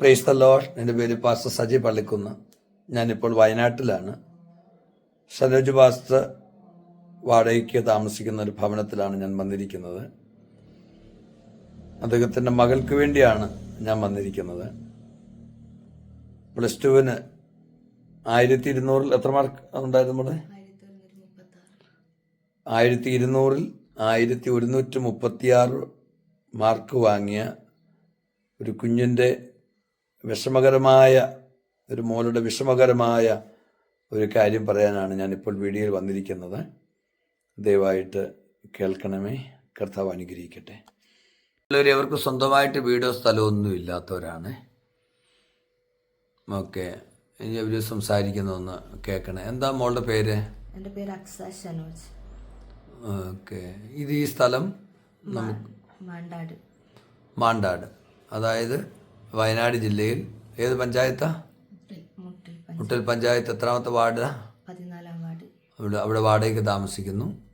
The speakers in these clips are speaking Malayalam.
പ്രേസ് ദ ലോഡ് എന്റെ പേര് പാസ്റ്റർ സജി പള്ളിക്കുന്ന്. ഞാനിപ്പോൾ വയനാട്ടിലാണ്. സരോജ് പാസ്റ്റർ വാടകയ്ക്ക് താമസിക്കുന്ന ഒരു ഭവനത്തിലാണ് ഞാൻ വന്നിരിക്കുന്നത്. അദ്ദേഹത്തിന്റെ മകൾക്ക് വേണ്ടിയാണ് ഞാൻ വന്നിരിക്കുന്നത്. പ്ലസ് ടുവിന് ആയിരത്തി ഇരുന്നൂറിൽ എത്ര മാർക്ക് ഉണ്ടായിരുന്നു നമ്മുടെ ആയിരത്തി ഇരുന്നൂറിൽ ആയിരത്തി ഒരുന്നൂറ്റി മുപ്പത്തിയാറ് മാർക്ക് വാങ്ങിയ ഒരു കുഞ്ഞിന്റെ വിഷമകരമായ ഒരു മോളുടെ വിഷമകരമായ ഒരു കാര്യം പറയാനാണ് ഞാനിപ്പോൾ വീഡിയോയിൽ വന്നിരിക്കുന്നത്. ദയവായിട്ട് കേൾക്കണമേ. കർത്താവ് അനുഗ്രഹിക്കട്ടെ. എല്ലാവരും അവർക്ക് സ്വന്തമായിട്ട് വീടോ സ്ഥലമൊന്നും ഇല്ലാത്തവരാണ്. ഓക്കെ. ഇനി അവർ സംസാരിക്കുന്നതൊന്ന് കേൾക്കണേ. എന്താ മോളുടെ പേര്? എന്റെ പേര് അക്സ ഷനോജ് ഓക്കെ. ഇത് ഈ സ്ഥലം നമുക്ക് മാണ്ടാട്. മാണ്ടാട്. അതായത് വയനാട് ജില്ലയിൽ ഏത് പഞ്ചായത്താ? മുട്ടിൽ മുട്ടിൽ പഞ്ച് മുട്ടൽ പഞ്ചായത്ത് എത്രാമത്തെ വാർഡാ. അവിടെ അവിടെ വാടകയ്ക്ക് താമസിക്കുന്നു.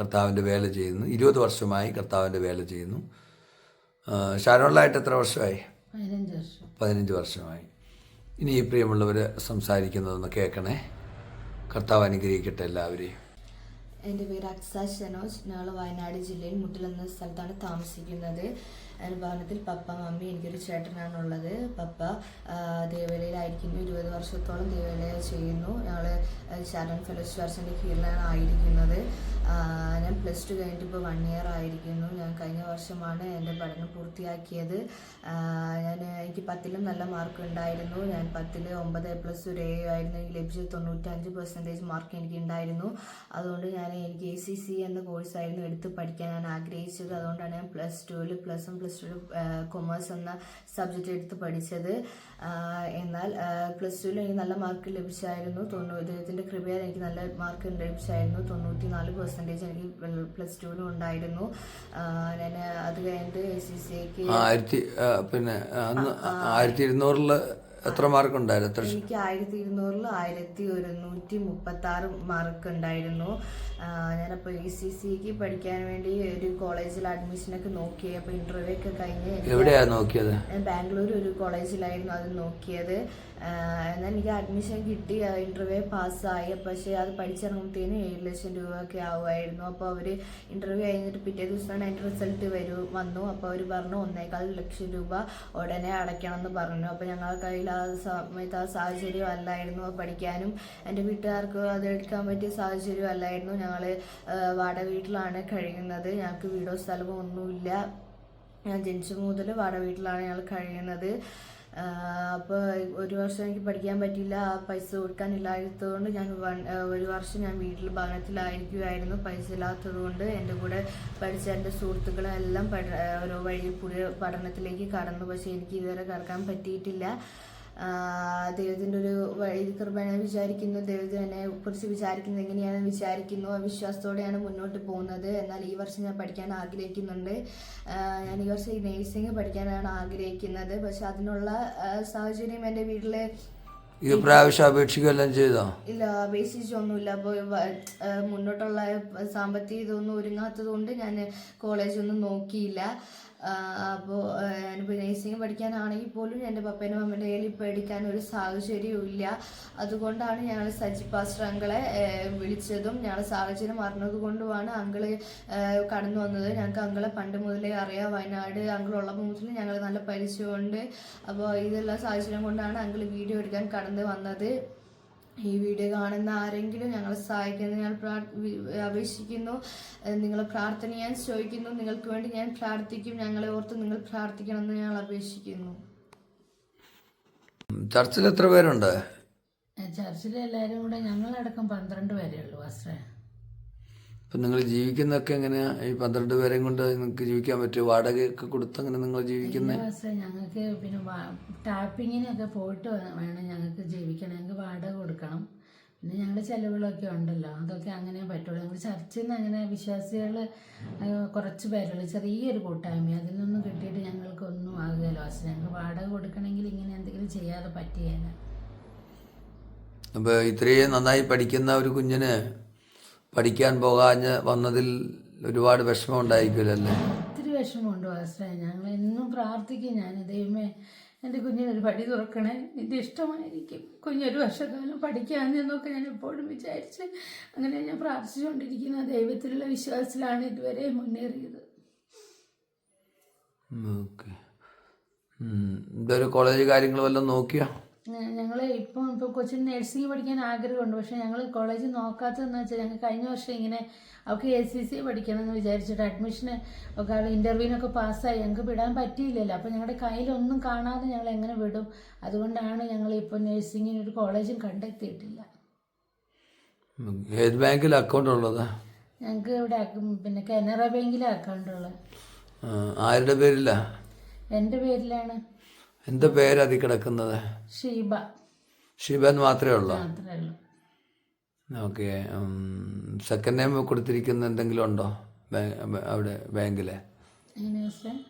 കർത്താവിന്റെ വേല ചെയ്യുന്നു. ഇരുപത് വർഷമായി കർത്താവിന്റെ വേല ചെയ്യുന്നു. ഷാരോളായിട്ട് എത്ര വർഷമായി? പതിനഞ്ച് വർഷം. പതിനഞ്ച് വർഷമായി. ഇനി ഈ പ്രിയമുള്ളവർ സംസാരിക്കുന്നതൊന്ന് കേൾക്കണേ. കർത്താവ് അനുഗ്രഹിക്കട്ടെ എല്ലാവരെയും. എന്റെ പേര് അക്സ ഷനോജ്. ഞങ്ങൾ വയനാട് ജില്ലയിൽ മുട്ടിൽ എന്ന സ്ഥലത്താണ് താമസിക്കുന്നത്. എന്റെ ഭവനത്തിൽ പപ്പ മമ്മി എനിക്കൊരു ചേട്ടനാണുള്ളത്. പപ്പ ദേവലയിലായിരിക്കുന്നു. ഇരുപത് വർഷത്തോളം ദേവലയ ചെയ്യുന്നു. ഞങ്ങൾ ശരൺ ഫെലോസ് കീഴിലാണ് ആയിരിക്കുന്നത്. ഞാൻ പ്ലസ് ടു കഴിഞ്ഞിട്ട് ഇപ്പോൾ വൺ ഇയർ ആയിരിക്കുന്നു. ഞാൻ കഴിഞ്ഞ വർഷമാണ് എന്റെ പഠനം പൂർത്തിയാക്കിയത്. ഞാൻ എനിക്ക് പത്തിലും നല്ല മാർക്ക് ഉണ്ടായിരുന്നു. ഞാൻ പത്തിൽ ഒമ്പത് പ്ലസ് ഒരു എ ആയിരുന്നു. എനിക്ക് ലഭിച്ചത് തൊണ്ണൂറ്റഞ്ച് പെർസെന്റേജ് മാർക്ക് എനിക്ക് ഉണ്ടായിരുന്നു. അതുകൊണ്ട് ഞാൻ എനിക്ക് എ സി സി എന്ന കോഴ്സായിരുന്നു എടുത്ത് പഠിക്കാൻ ഞാൻ ആഗ്രഹിച്ചത്. അതുകൊണ്ടാണ് ഞാൻ പ്ലസ് ടുവിൽ പ്ലസ് പ്ലസ് ടു കൊമേഴ്സ് എന്ന സബ്ജക്റ്റ് എടുത്ത് പഠിച്ചത്. എന്നാൽ പ്ലസ് ടുവിൽ എനിക്ക് നല്ല മാർക്ക് ലഭിച്ചായിരുന്നു. തൊണ്ണൂറ് ദൈവത്തിന്റെ കൃപയാൽ എനിക്ക് നല്ല മാർക്ക് ലഭിച്ചായിരുന്നു. തൊണ്ണൂറ്റി നാല് പെർസെന്റേജ് എനിക്ക് പ്ലസ് ടുവിലും ഉണ്ടായിരുന്നു. ഞാൻ അത് കഴിഞ്ഞിട്ട് എ സി സിക്ക് ആയിരത്തി പിന്നെ ആയിരത്തി ഇരുന്നൂറിൽ എത്ര മാർക്ക് ഉണ്ടായിരുന്നു എനിക്ക് ആയിരത്തി ഇരുന്നൂറിൽ ആയിരത്തി ഒരുന്നൂറ്റി മുപ്പത്തി ആറ് മാർക്ക് ഉണ്ടായിരുന്നു ഞാനപ്പോൾ ഇ സി സിക്ക് പഠിക്കാൻ വേണ്ടി ഒരു കോളേജിൽ അഡ്മിഷനൊക്കെ നോക്കി അപ്പോൾ ഇന്റർവ്യൂ ഒക്കെ കഴിഞ്ഞ് എവിടെയാണ് എവിടെയാ നോക്കിയത്? ഞാൻ ബാംഗ്ലൂർ ഒരു കോളേജിലായിരുന്നു അത് നോക്കിയത്. എന്നാൽ എനിക്ക് അഡ്മിഷൻ കിട്ടി ഇന്റർവ്യൂ പാസ്സായി പക്ഷേ അത് പഠിച്ചിറങ്ങുമ്പോഴത്തേനും ഏഴ് ലക്ഷം രൂപ ഒക്കെ ആവുമായിരുന്നു. അപ്പോൾ അവർ ഇന്റർവ്യൂ കഴിഞ്ഞിട്ട് പിറ്റേ ദിവസമാണ് അതിന്റെ റിസൾട്ട് വരും വന്നു. അപ്പോൾ അവർ പറഞ്ഞു ഒന്നേകാൽ ലക്ഷം രൂപ ഉടനെ അടയ്ക്കണം എന്ന് പറഞ്ഞു. അപ്പോൾ ഞങ്ങളുടെ കയ്യിൽ ആ സമയത്ത് ആ സാഹചര്യം അല്ലായിരുന്നു പഠിക്കാനും. എന്റെ വീട്ടുകാർക്ക് അത് എടുക്കാൻ പറ്റിയ സാഹചര്യം അല്ലായിരുന്നു ഞങ്ങൾ വാടക വീട്ടിലാണ് കഴിയുന്നത്. ഞങ്ങൾക്ക് വീടോ സ്ഥലമോ ഒന്നുമില്ല. ഞാൻ ജനിച്ച മുതൽ വാടക വീട്ടിലാണ് ഞങ്ങൾ കഴിയുന്നത്. അപ്പോൾ ഒരു വർഷം എനിക്ക് പഠിക്കാൻ പറ്റിയില്ല. പൈസ കൊടുക്കാനില്ലാത്തതുകൊണ്ട് ഞാൻ വൺ- ഒരു വർഷം ഞാൻ വീട്ടിൽ ഭവനത്തിലായിരിക്കുമായിരുന്നു പൈസ ഇല്ലാത്തതുകൊണ്ട് എന്റെ കൂടെ പഠിച്ച എന്റെ സുഹൃത്തുക്കളെല്ലാം പഠ ഓരോ വഴി പുതിയ പഠനത്തിലേക്ക് കടന്നു. പക്ഷേ എനിക്ക് ഇതുവരെ കടക്കാൻ പറ്റിയിട്ടില്ല. ദൈവത്തിന്റെ ഒരു വഴി കൃപയാണ് വിചാരിക്കുന്നു. ദൈവത്തിന് കുറിച്ച് വിചാരിക്കുന്നത് എങ്ങനെയാണെന്ന് വിചാരിക്കുന്നു. വിശ്വാസത്തോടെയാണ് മുന്നോട്ട് പോകുന്നത്. എന്നാൽ ഈ വർഷം ഞാൻ പഠിക്കാൻ ആഗ്രഹിക്കുന്നുണ്ട്. ഞാൻ ഈ വർഷം ഈ നേഴ്സിംഗ് പഠിക്കാനാണ് ആഗ്രഹിക്കുന്നത്. പക്ഷെ അതിനുള്ള സാഹചര്യം എന്റെ വീട്ടിൽ ഈ പ്രാവശ്യം അപേക്ഷിക്കുകയെല്ലാം ചെയ്തോ? ഇല്ല അപേക്ഷിച്ചൊന്നുമില്ല. അപ്പോൾ മുന്നോട്ടുള്ള സാമ്പത്തിക ഇതൊന്നും ഒരുങ്ങാത്തത് കൊണ്ട് ഞാൻ കോളേജൊന്നും നോക്കിയില്ല. അപ്പോൾ ഞാനിപ്പോൾ നേഴ്സിംഗ് പഠിക്കാനാണെങ്കിൽ പോലും എന്റെ പപ്പേനും അമ്മേന്റെ കയ്യിൽ ഇപ്പോൾ എടുക്കാൻ ഒരു സാഹചര്യവും ഇല്ല അതുകൊണ്ടാണ് ഞങ്ങൾ സജി പാസ്റ്റർ അങ്കളെ വിളിച്ചതും ഞങ്ങളുടെ സാഹചര്യം അറിഞ്ഞത് കൊണ്ടുമാണ് അങ്കിൾ കടന്നു വന്നത്. ഞങ്ങൾക്ക് അങ്കളെ പണ്ട് മുതലേ അറിയാം. വയനാട് അങ്കിളുള്ളപ്പോൾ മുതൽ ഞങ്ങൾ നല്ല പരിചയമുണ്ട്. അപ്പോൾ ഇതെല്ലാം സാഹചര്യം കൊണ്ടാണ് അങ്കിൾ വീഡിയോ എടുക്കാൻ കടന്നു വന്നത്. ഈ വീഡിയോ കാണുന്ന ആരെങ്കിലും ഞങ്ങളെ സഹായിക്കുന്നത് ഞാൻ അപേക്ഷിക്കുന്നു. നിങ്ങൾ നിങ്ങളെ പ്രാർത്ഥന ഞാൻ ചോദിക്കുന്നു. നിങ്ങൾക്ക് വേണ്ടി ഞാൻ പ്രാർത്ഥിക്കും. ഞങ്ങളെ ഓർത്ത് നിങ്ങൾ പ്രാർത്ഥിക്കണമെന്ന് ഞങ്ങൾ അപേക്ഷിക്കുന്നു. ചർച്ചിൽ എത്ര പേരുണ്ട്? ചർച്ചിൽ എല്ലാവരും കൂടെ ഞങ്ങളടക്കം പന്ത്രണ്ട് പേരേ ഉള്ളൂ പാസ്റ്ററെ. ഇപ്പം നിങ്ങൾ ജീവിക്കുന്നതൊക്കെ എങ്ങനെയാ? ഈ പന്ത്രണ്ട് പേരെയും കൊണ്ട് നിങ്ങൾക്ക് ജീവിക്കാൻ പറ്റുമോ? വാടകയൊക്കെ കൊടുത്ത് അങ്ങനെ നിങ്ങൾ ജീവിക്കുന്നത് ഞങ്ങൾക്ക് പിന്നെ ടാപ്പിങ്ങിനൊക്കെ പോയിട്ട് വേണം ഞങ്ങൾക്ക് ജീവിക്കണം. ഞങ്ങൾക്ക് വാടക കൊടുക്കണം. പിന്നെ ഞങ്ങളുടെ ചിലവുകളൊക്കെ ഉണ്ടല്ലോ. അതൊക്കെ അങ്ങനെ പറ്റുള്ളൂ. ഞങ്ങൾ ചർച്ചിൽ നിന്ന് അങ്ങനെ വിശ്വാസികൾ കുറച്ച് പേരുള്ളൂ ചെറിയൊരു കൂട്ടായ്മ അതിൽ നിന്നും കിട്ടിയിട്ട് ഞങ്ങൾക്കൊന്നും ആകുകയല്ലോ. അച്ഛൻ ഞങ്ങൾക്ക് വാടക കൊടുക്കണമെങ്കിൽ ഇങ്ങനെ എന്തെങ്കിലും ചെയ്യാതെ പറ്റിയേനെ അപ്പോൾ ഇത്രയും നന്നായി പഠിക്കുന്ന ഒരു കുഞ്ഞിന് പഠിക്കാൻ പോകാഞ്ഞ് വന്നതിൽ ഒരുപാട് വിഷമം ഉണ്ടായിരിക്കില്ലല്ലേ ഒത്തിരി വിഷമമുണ്ട് പാസ്റ്ററെ ഞങ്ങൾ എന്നും പ്രാർത്ഥിക്കും. ഞാൻ ദൈവമേ എന്റെ കുഞ്ഞിനൊരു പടി തുറക്കണേ. നിന്റെ ഇഷ്ടമായിരിക്കും. കുഞ്ഞൊരു വർഷക്കാലം പഠിക്കാമെന്നൊക്കെ ഞാൻ എപ്പോഴും വിചാരിച്ച് അങ്ങനെ ഞാൻ പ്രാർത്ഥിച്ചുകൊണ്ടിരിക്കുന്ന. ദൈവത്തിലുള്ള വിശ്വാസത്തിലാണ് ഇതുവരെ മുന്നേറിയത്. ഇതൊരു കോളേജ് കാര്യങ്ങൾ വല്ലതും നോക്കിയോ? ഞങ്ങൾ ഇപ്പം ഇപ്പോൾ കൊച്ചിന് നഴ്സിംഗ് പഠിക്കാൻ ആഗ്രഹമുണ്ട്. പക്ഷേ ഞങ്ങൾ കോളേജ് നോക്കാത്തതെന്ന് വെച്ചാൽ ഞങ്ങൾ കഴിഞ്ഞ വർഷം ഇങ്ങനെ അവൾക്ക് എ സി സി പഠിക്കണം എന്ന് വിചാരിച്ചിട്ട് അഡ്മിഷൻ ഒക്കെ അവൾ ഇന്റർവ്യൂവിനൊക്കെ പാസ്സായി. ഞങ്ങൾക്ക് വിടാൻ പറ്റിയില്ലല്ലോ. അപ്പോൾ ഞങ്ങളുടെ കയ്യിലൊന്നും കാണാതെ ഞങ്ങൾ എങ്ങനെ വിടും? അതുകൊണ്ടാണ് ഞങ്ങൾ ഇപ്പോൾ നഴ്സിംഗിന് ഒരു കോളേജും കണ്ടെത്തിയിട്ടില്ല. ഏത് ബാങ്കിൽ അക്കൗണ്ട് ഉള്ളതാ? ഞങ്ങൾക്ക് ഇവിടെ പിന്നെ കനറ ബാങ്കിലെ അക്കൗണ്ട് ഉള്ളത്. ആരുടെ പേരില്ല എന്റെ പേരിലാണ്. എന്താ പേര് അതി കിടക്കുന്നത്? ഷീബ. ഷീബ മാത്രമേ ഉള്ളൂ? മാത്രമേ ഉള്ളൂ. ഓക്കെ സെക്കൻഡ് നെയിം കൊടുത്തിരിക്കുന്ന എന്തെങ്കിലും ഉണ്ടോ? അവിടെ ബാങ്കിൽ?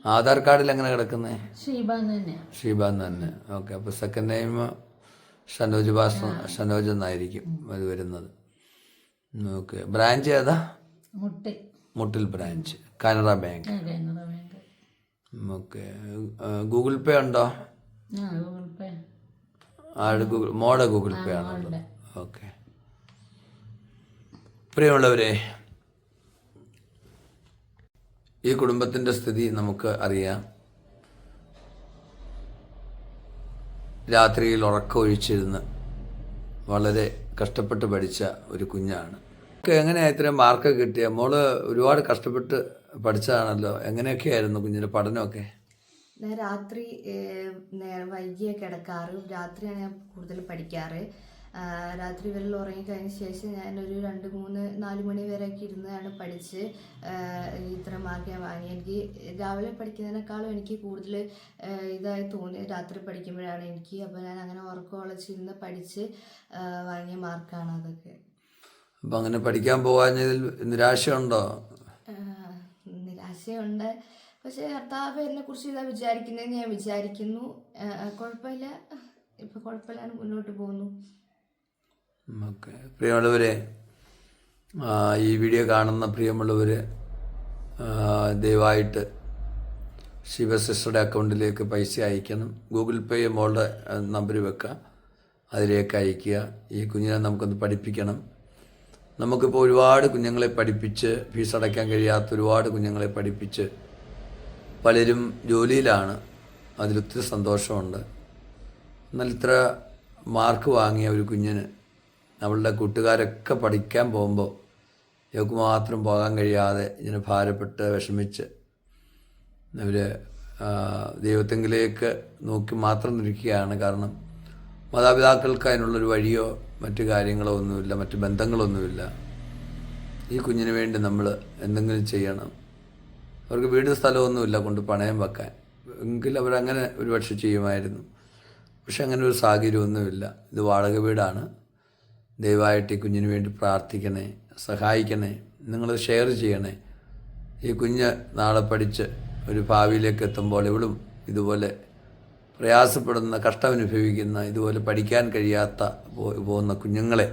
ആധാർ കാർഡിൽ എങ്ങനെ കിടക്കുന്നത് ഷീബ എന്ന് എന്ന് തന്നെ. ഓക്കെ അപ്പോൾ സെക്കൻഡ് നെയിം ഷനോജ് ഭാഷ ഷനോജ് എന്നായിരിക്കും അത് വരുന്നത്. ഓക്കെ. ബ്രാഞ്ച് ഏതാ? മുട്ടി Muttil branch. Canara bank. Okay Google pay ഉണ്ടോ? ആ ഗൂഗിൾ പേ ആരുടെ ഗൂഗിൾ മോടെ ഗൂഗിൾ പേ ആണുള്ളത്. ഓക്കെ. പ്രിയമുള്ളവരെ ഈ കുടുംബത്തിന്റെ സ്ഥിതി നമുക്ക് അറിയാം. രാത്രിയിൽ ഉറക്കമൊഴിച്ചിരുന്ന് വളരെ കഷ്ടപ്പെട്ട് പഠിച്ച ഒരു കുഞ്ഞാണ്. എങ്ങനെയാ ഇത്രയും മാർക്ക് കിട്ടിയ? മോൾ ഒരുപാട് കഷ്ടപ്പെട്ട് പഠിച്ചതാണല്ലോ. എങ്ങനെയൊക്കെയായിരുന്നു കുഞ്ഞിന്റെ പഠനമൊക്കെ? ഞാൻ രാത്രി നേരം വൈകിയേ കിടക്കാറ്. രാത്രിയാണ് ഞാൻ കൂടുതൽ പഠിക്കാറ്. രാത്രി ഇവരിൽ ഉറങ്ങിക്കഴിഞ്ഞ ശേഷം ഞാൻ ഒരു രണ്ട് മൂന്ന് നാല് മണി വരെയൊക്കെ ഇരുന്നാണ് പഠിച്ച് ഇത്ര മാർക്ക് ഞാൻ വാങ്ങി. എനിക്ക് രാവിലെ പഠിക്കുന്നതിനേക്കാളും എനിക്ക് കൂടുതൽ ഇതായി തോന്നി. രാത്രി പഠിക്കുമ്പോഴാണ് എനിക്ക്. അപ്പോൾ ഞാൻ അങ്ങനെ ഉറക്കം ഉളച്ചിരുന്ന് പഠിച്ച് വാങ്ങിയ മാർക്കാണ് അതൊക്കെ. അപ്പം അങ്ങനെ പഠിക്കാൻ പോകാഞ്ഞതിൽ നിരാശയുണ്ടോ? ആ, നിരാശയുണ്ട് പക്ഷേ ഭർത്താവ് എന്നെ കുറിച്ച് ഇതാ വിചാരിക്കുന്നതെന്ന് ഞാൻ വിചാരിക്കുന്നു. കുഴപ്പമില്ല. ഇപ്പൊ കുഴപ്പമില്ലാണ്ട് മുന്നോട്ട് പോകുന്നു. ഓക്കെ. പ്രിയമുള്ളവരെ ഈ വീഡിയോ കാണുന്ന പ്രിയമുള്ളവർ ദയവായിട്ട് ശിവസിസ്റ്ററുടെ അക്കൗണ്ടിലേക്ക് പൈസ അയക്കണം. ഗൂഗിൾ പേ മോളുടെ നമ്പർ വെക്കുക. അതിലേക്ക് അയക്കുക. ഈ കുഞ്ഞിനെ നമുക്കൊന്ന് പഠിപ്പിക്കണം. നമുക്കിപ്പോൾ ഒരുപാട് കുഞ്ഞുങ്ങളെ പഠിപ്പിച്ച് ഫീസ് അടയ്ക്കാൻ കഴിയാത്ത ഒരുപാട് കുഞ്ഞുങ്ങളെ പഠിപ്പിച്ച് പലരും ജോലിയിലാണ്. അതിലൊത്തിരി സന്തോഷമുണ്ട്. എന്നാൽ ഇത്ര മാർക്ക് വാങ്ങിയ ഒരു കുഞ്ഞിന് അവളുടെ കൂട്ടുകാരൊക്കെ പഠിക്കാൻ പോകുമ്പോൾ ഇവർക്ക് മാത്രം പോകാൻ കഴിയാതെ ഇങ്ങനെ ഭാരപ്പെട്ട് വിഷമിച്ച് അവർ ദൈവത്തെങ്കിലേക്ക് നോക്കി മാത്രം നിൽക്കുകയാണ്. കാരണം മാതാപിതാക്കൾക്ക് അതിനുള്ളൊരു വഴിയോ മറ്റു കാര്യങ്ങളോ ഒന്നുമില്ല മറ്റു ബന്ധങ്ങളൊന്നുമില്ല. ഈ കുഞ്ഞിന് വേണ്ടി നമ്മൾ എന്തെങ്കിലും ചെയ്യണം. അവർക്ക് വീട് സ്ഥലമൊന്നുമില്ല കൊണ്ട് പണയം വെക്കാൻ. എങ്കിൽ അവരങ്ങനെ ഒരു പക്ഷെ ചെയ്യുമായിരുന്നു. പക്ഷെ അങ്ങനെ ഒരു സാഹചര്യമൊന്നുമില്ല. ഇത് വാടക വീടാണ്. ദയവായിട്ട് ഈ കുഞ്ഞിന് വേണ്ടി പ്രാർത്ഥിക്കണേ സഹായിക്കണേ നിങ്ങൾ ഷെയർ ചെയ്യണേ. ഈ കുഞ്ഞ് നാളെ പഠിച്ച് ഒരു ഭാവിയിലേക്ക് എത്തുമ്പോൾ ഇവളും ഇതുപോലെ പ്രയാസപ്പെടുന്ന കഷ്ടമനുഭവിക്കുന്ന ഇതുപോലെ പഠിക്കാൻ കഴിയാത്ത പോകുന്ന കുഞ്ഞുങ്ങളെ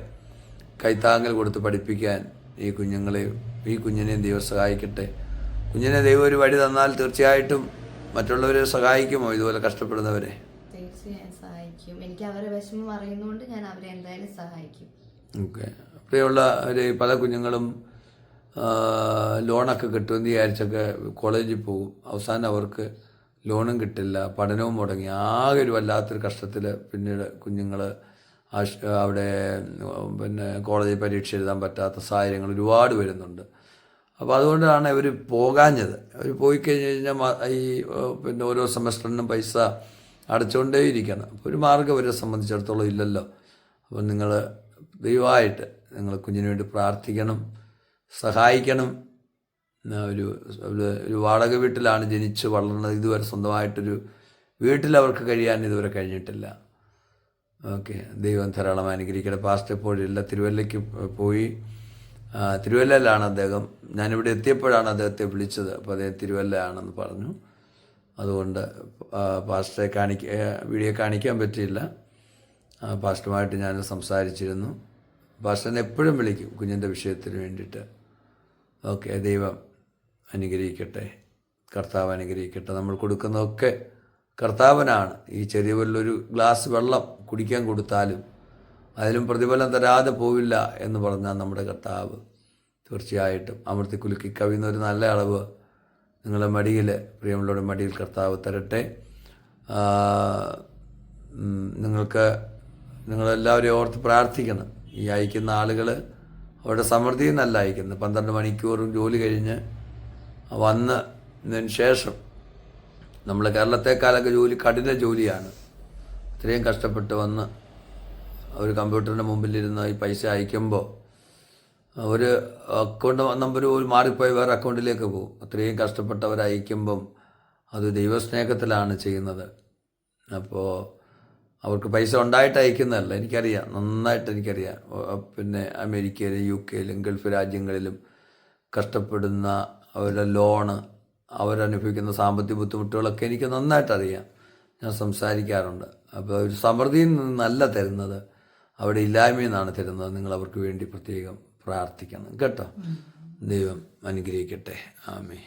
കൈത്താങ്ങൽ കൊടുത്ത് പഠിപ്പിക്കാൻ ഈ കുഞ്ഞുങ്ങളെ ഈ കുഞ്ഞിനെ ദൈവം സഹായിക്കട്ടെ. കുഞ്ഞിനെ ദൈവം ഒരു വഴി തന്നാൽ തീർച്ചയായിട്ടും മറ്റുള്ളവരെ സഹായിക്കുമോ? ഇതുപോലെ കഷ്ടപ്പെടുന്നവരെ. സഹായിക്കും. എനിക്ക് അവരെ വിഷമം അറിയുന്നതുകൊണ്ട് ഞാൻ അവരെ എന്തായാലും സഹായിക്കും. ഓക്കെ. പ്രിയമുള്ള ഒരു പല കുഞ്ഞുങ്ങളും ലോണൊക്കെ കിട്ടുമെന്ന് വിചാരിച്ചൊക്കെ കോളേജിൽ പോകും. അവസാനം അവർക്ക് ലോണും കിട്ടില്ല പഠനവും മുടങ്ങി. ആകെ ഒരു വല്ലാത്തൊരു കഷ്ടത്തിൽ പിന്നീട് കുഞ്ഞുങ്ങൾ അവിടെ പിന്നെ കോളേജിൽ പരീക്ഷ എഴുതാൻ പറ്റാത്ത സാഹചര്യങ്ങൾ ഒരുപാട് വരുന്നുണ്ട്. അപ്പോൾ അതുകൊണ്ടാണ് ഇവർ പോകാഞ്ഞത്. അവർ പോയി കഴിഞ്ഞ് കഴിഞ്ഞാൽ ഈ പിന്നെ ഓരോ സെമസ്റ്ററിനും പൈസ അടച്ചുകൊണ്ടേയിരിക്കണം അപ്പോൾ ഒരു മാർഗം അവരെ സംബന്ധിച്ചിടത്തോളം ഇല്ലല്ലോ. അപ്പോൾ നിങ്ങൾ ദൈവമായിട്ട് നിങ്ങൾ കുഞ്ഞിന് വേണ്ടി പ്രാർത്ഥിക്കണം സഹായിക്കണം ഒരു ഒരു വാടക വീട്ടിലാണ് ജനിച്ച് വളർന്നത്. ഇതുവരെ സ്വന്തമായിട്ടൊരു വീട്ടിൽ അവർക്ക് കഴിയാൻ ഇതുവരെ കഴിഞ്ഞിട്ടില്ല. ഓക്കെ. ദൈവം ധാരാളം അനുഗ്രഹിക്കട്ടെ. പാസ്റ്റ് എപ്പോഴില്ല തിരുവല്ലയ്ക്ക് പോയി? തിരുവല്ലയിലാണ് അദ്ദേഹം. ഞാനിവിടെ എത്തിയപ്പോഴാണ് അദ്ദേഹത്തെ വിളിച്ചത്. അപ്പോൾ അദ്ദേഹം തിരുവല്ലയാണെന്ന് പറഞ്ഞു. അതുകൊണ്ട് പാസ്റ്ററെ കാണിക്ക വീഡിയോ കാണിക്കാൻ പറ്റിയില്ല. പാസ്റ്ററുമായിട്ട് ഞാൻ സംസാരിച്ചിരുന്നു. പാസ്റ്ററിനെ എപ്പോഴും വിളിക്കും കുഞ്ഞിന്റെ വിഷയത്തിന് വേണ്ടിയിട്ട്. ഓക്കെ. ദൈവം അനുഗ്രഹിക്കട്ടെ. കർത്താവ് അനുഗ്രഹിക്കട്ടെ. നമ്മൾ കൊടുക്കുന്നതൊക്കെ കർത്താവനാണ്. ഈ ചെറിയ വലിയൊരു ഗ്ലാസ് വെള്ളം കുടിക്കാൻ കൊടുത്താലും അതിലും പ്രതിഫലം തരാതെ പോവില്ല എന്ന് പറഞ്ഞാൽ നമ്മുടെ കർത്താവ് തീർച്ചയായിട്ടും അമൃത്തി കുലുക്കി കവിയുന്ന ഒരു നല്ല അളവ് നിങ്ങളുടെ മടിയിൽ പ്രിയമുള്ളവരുടെ മടിയിൽ കർത്താവ് തരട്ടെ. നിങ്ങൾക്ക് നിങ്ങളെല്ലാവരെയും ഓർത്ത് പ്രാർത്ഥിക്കണം. ഈ അയക്കുന്ന ആളുകൾ അവരുടെ സമൃദ്ധിയിൽ നല്ല അയക്കുന്നത്. പന്ത്രണ്ട് മണിക്കൂറും ജോലി കഴിഞ്ഞ് വന്ന് ഇതിന് ശേഷം നമ്മൾ കേരളത്തെക്കാളൊക്കെ ജോലി കഠിന ജോലിയാണ്. ഇത്രയും കഷ്ടപ്പെട്ട് വന്ന് ഒരു കമ്പ്യൂട്ടറിന്റെ മുമ്പിലിരുന്ന് ഈ പൈസ അയക്കുമ്പോൾ ഒരു അക്കൗണ്ട് നമ്പർ ഒരു മാറിപ്പോയി വേറെ അക്കൗണ്ടിലേക്ക് പോകും. അത്രയും കഷ്ടപ്പെട്ടവർ അയക്കുമ്പം അത് ദൈവസ്നേഹത്തിലാണ് ചെയ്യുന്നത്. അപ്പോൾ അവർക്ക് പൈസ ഉണ്ടായിട്ട് അയക്കുന്നതല്ല എനിക്കറിയാം. നന്നായിട്ട് എനിക്കറിയാം. പിന്നെ അമേരിക്കയിലും യു കെയിലും ഗൾഫ് രാജ്യങ്ങളിലും കഷ്ടപ്പെടുന്ന അവരുടെ ലോണ് അവരനുഭവിക്കുന്ന സാമ്പത്തിക ബുദ്ധിമുട്ടുകളൊക്കെ എനിക്ക് നന്നായിട്ട് അറിയാം ഞാൻ സംസാരിക്കാറുണ്ട്. അപ്പോൾ ഒരു സമൃദ്ധിയിൽ നിന്നല്ല തരുന്നത് അവിടെ ഇല്ലായ്മയിൽ നിന്നാണ് തരുന്നത്. നിങ്ങൾ അവർക്ക് വേണ്ടി പ്രത്യേകം പ്രാർത്ഥിക്കണം. കേട്ടോ? ദൈവം അനുഗ്രഹിക്കട്ടെ. ആമേ